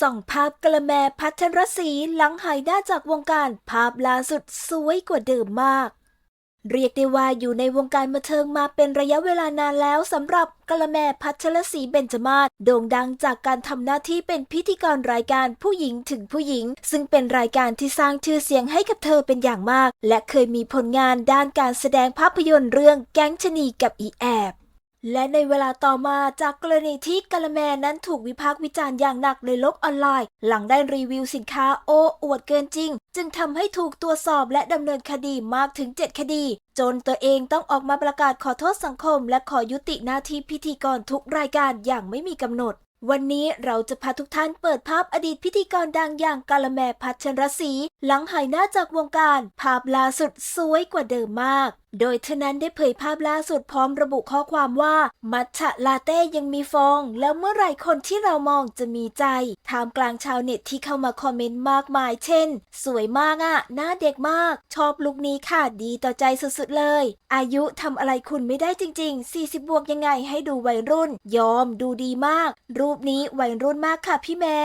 ส่องภาพกระแมพัทรศรีหลังหายหน้าจากวงการภาพล่าสุดสวยกว่าเดิมมาก เรียกได้ว่าอยู่ในวงการบันเทิงมาเป็นระยะเวลานานแล้วสำหรับกระแมพัชรศรีเบญจมาศโด่งดังจากการทำหน้าที่เป็นพิธีกรรายการผู้หญิงถึงผู้หญิง ซึ่งเป็นรายการที่สร้างชื่อเสียงให้กับเธอเป็นอย่างมาก และเคยมีผลงานด้านการแสดงภาพยนตร์เรื่องแก๊งชนีกับอีแอบ และในเวลาต่อมาจากกรณีที่กะละแมนั้นถูกวิพากษ์วิจารณ์อย่างหนักในโลกออนไลน์ หลังได้รีวิวสินค้าโอ้อวดเกินจริง จึงทำให้ถูกตรวจสอบและดำเนินคดีมากถึง 7 คดี จนตัวเองต้องออกมาประกาศขอโทษสังคม และขอยุติหน้าที่พิธีกรทุกรายการอย่างไม่มีกำหนด วันนี้เราจะพาทุกท่านเปิดภาพอดีตพิธีกรดังอย่างกาละแมพัชรศรีหลังหายหน้าจากวงการ ภาพล่าสุดสวยกว่าเดิมมาก โดยเธอนั้นได้เผยภาพล่าสุดพร้อมระบุข้อความว่า มัทฉะลาเต้ยังมีฟอง แล้วเมื่อไหร่คนที่เรามองจะมีใจท่ามกลางชาวเน็ตที่เข้ามาคอมเมนต์มากมายเช่น สวยมากอะหน้าเด็กมาก ชอบลุคนี้ค่ะดีต่อใจสุดๆเลย อายุทำอะไรคุณไม่ได้จริง ๆ 40 บวกยังไงให้ดูวัยรุ่น ยอมดูดีมากรูรูปนี้วัยรุ่นมากค่ะพี่แม่